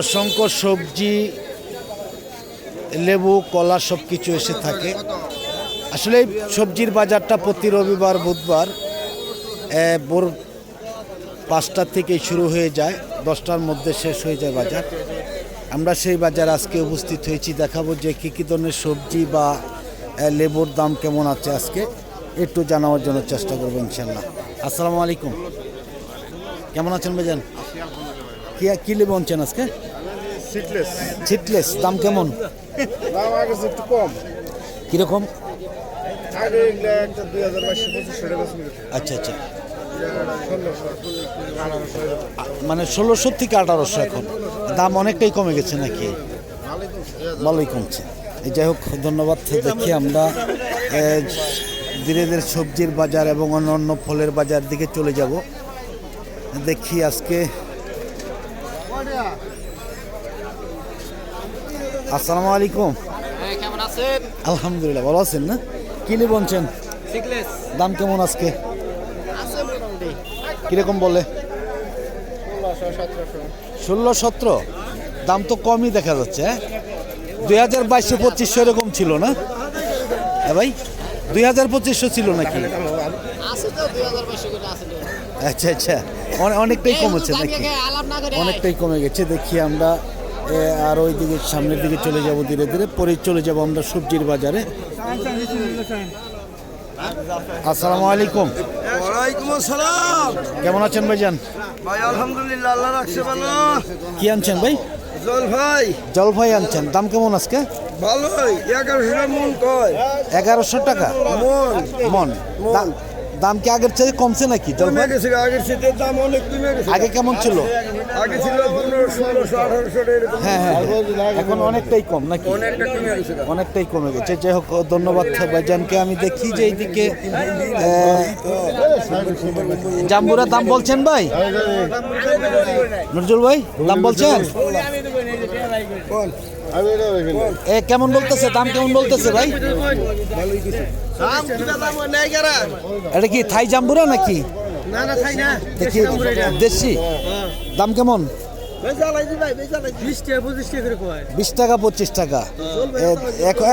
অসংখ্য সবজি, লেবু, কলা সব কিছু এসে থাকে। আসলে সবজির বাজারটা প্রতি রবিবার, বুধবার ভোর পাঁচটার থেকে শুরু হয়ে যায়। দশটার মধ্যে শেষ হয়ে যায় বাজার। আমরা সেই বাজার আজকে উপস্থিত হয়েছি। দেখাবো যে কী কী ধরনের সবজি বা লেবুর দাম কেমন আছে আজকে। একটু জানানোর জন্য চেষ্টা করব ইনশাল্লাহ। আসসালামু আলাইকুম। কেমন আছেন ভাইজান? কি কি লেবু আনছেন আজকে? সিটলেস ছিটলেস দাম কেমন? দাম আগে একটু কম। কীরকম? আগে একটা দুই হাজার বাইশশো পঁচিশশো টাকা আচ্ছা আচ্ছা। মানে ষোলোশো থেকে আঠারোশো এখন। দাম অনেকটাই কমে গেছে নাকি? ভালোই কমছে। এই যাই হোক ধন্যবাদ। দেখি আমরা ধীরে ধীরে সবজির বাজার এবং অন্য অন্য ফলের বাজার দিকে চলে যাব। দেখি আজকে আসসালামু আলাইকুম। হ্যাঁ কেমন আছেন? আলহামদুলিল্লাহ ভালো আছেন না? কি নিয়ে বলছেন? দাম কেমন আজকে? কীরকম বলে? ষোলো সতেরো? দাম তো কমই দেখা যাচ্ছে হ্যাঁ? দুই হাজার বাইশশো পঁচিশশো এরকম ছিল না? হ্যাঁ ভাই দুই হাজার পঁচিশশো ছিল নাকি? আচ্ছা আচ্ছা। অনেকটাই কমেছে করে অনেকটাই কমে গেছে। দেখি আমরা এ, আর ওই দিকে সামনের দিকে চলে যাব ধীরে ধীরে। পরে চলে যাব আমরা সবজির বাজারে। আসসালামু আলাইকুম। ওয়ালাইকুম আসসালাম। কেমন আছেন ভাইজান? ভাই আলহামদুলিল্লাহ আল্লাহ রাখছে ভালো। কি আনছেন ভাই? জল ভাই। জলভাই আনছেন। দাম কেমন আজকে? ভালোই এগারোশো টাকা মন কয়। এগারোশো টাকা? মন। মন। দাম কি আগের চেয়ে কমছে নাকি? কমে গেছে আগের দাম অনেক কমে গেছে। আগে কেমন ছিল? আগে ছিল পনেরো আঠারোশো হ্যাঁ হ্যাঁ হ্যাঁ। এখন অনেকটাই কম নাকি? অনেকটা কমে গেছে। অনেকটাই কমে গেছে। যাই হোক ধন্যবাদ ভাইজানকে। আমি দেখি যে এইদিকে জাম্বুরা দাম বলছেন ভাই? নজরুল ভাই দাম বলছেন? এ, কেমন বলতেছে? দাম কেমন বলতেছে ভাই? এটা কি থাই জাম্বুরা নাকি? দেখি, দেশি? দাম কেমন? বিশ টাকা, পঁচিশ টাকা।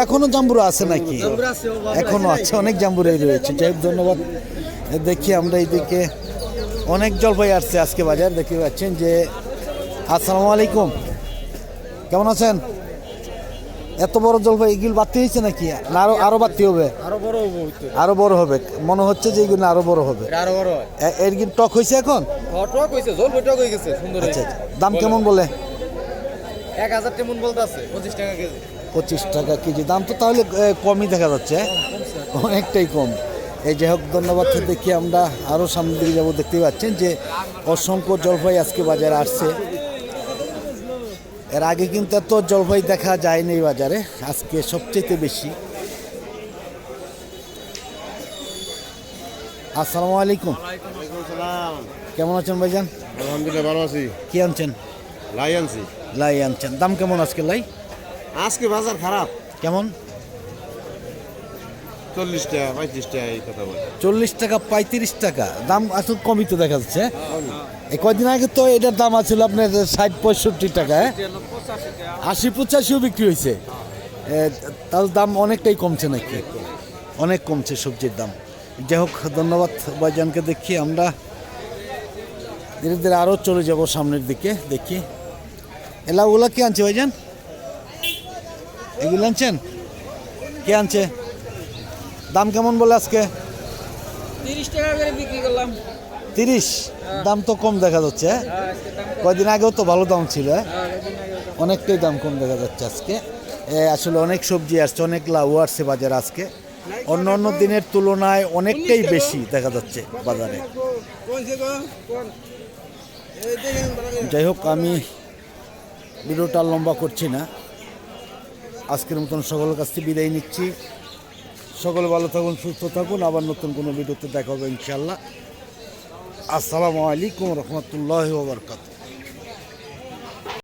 এখনও জাম্বুরা আছে নাকি? এখনও আছে, অনেক জাম্বুরাই রয়েছে। যাই ধন্যবাদ। দেখি আমরা এইদিকে অনেক জলপাই আসছে আজকে বাজার। দেখতে পাচ্ছেন যে, আসসালামু আলাইকুম। কেমন আছেন? এত বড় জলপাই এগুলো বাড়তি হয়েছে নাকি? আরও আরও বাড়তি হবে? আরও বড় হব আরও বড় হবে। মনে হচ্ছে যে এগুলো আরও বড় হবে। আরও বড় এর কি টক হয়েছে এখন? টক হয়েছে জল টক হয়ে গেছে সুন্দর আচ্ছা আচ্ছা। দাম কেমন বলে? এক হাজার টেমন বলতে আছে পঁচিশ টাকা কেজি। পঁচিশ টাকা কেজি। দাম তো তাহলে কমই দেখা যাচ্ছে। অনেকটাই কম। এই যাই হোক ধন্যবাদ। দেখি আমরা আরও সামনের দিকে যাব। দেখতে পাচ্ছেন যে অসংখ্য জলপাই আজকে বাজারে আসছে। এর আগে কিন্তু এত জলপাই দেখা যায়নি এই বাজারে আজকে সবচেয়ে বেশি। আসসালামু আলাইকুম। কেমন আছেন ভাইজান? আলহামদুলিল্লাহ ভালো আছি। কি আনছেন? লাই আনছি। লাই আনছেন। দাম কেমন আজকে লাই? আজকে বাজার খারাপ। কেমন? চল্লিশ টাকা, পঁয়ত্রিশ টাকা। দাম আসলে কমই তো দেখা যাচ্ছে এই কয়দিন আগে তো এটার দাম আছিল আপনার ষাট, পঁয়ষট্টি টাকা হ্যাঁ? আশি পঁচাশিও বিক্রি হয়েছে। তাহলে দাম অনেকটাই কমছে নাকি? অনেক কমছে সবজির দাম। যাই হোক, ধন্যবাদ ভাইজানকে দেখি আমরা। ধীরে ধীরে আরও চলে যাব সামনের দিকে, দেখি। এলাগুলা কে আনছে ভাইজান? এগুলো আনছেন? কে আনছে? দাম কেমন বলে আজকে? তিরিশ টাকা করে বিক্রি করলাম। তিরিশ? দাম তো কম দেখা যাচ্ছে হ্যাঁ? কয়দিন আগেও তো ভালো দাম ছিল হ্যাঁ? অনেকটাই দাম কম দেখা যাচ্ছে আজকে। আসলে অনেক সবজি আসছে অনেক লাউ আসছে বাজারে আজকে। অন্য অন্য দিনের তুলনায় অনেকটাই বেশি দেখা যাচ্ছে বাজারে। যাই হোক আমি ভিডিওটা লম্বা করছি না। আজকের মতন সকলের কাছ থেকে বিদায় নিচ্ছি। সকলে ভালো থাকুন, সুস্থ থাকুন। আবার নতুন কোনো ভিডিওতে দেখা হবে ইনশাল্লাহ আসসালামু আলাইকুম রহমতুল্লাহ বরকাত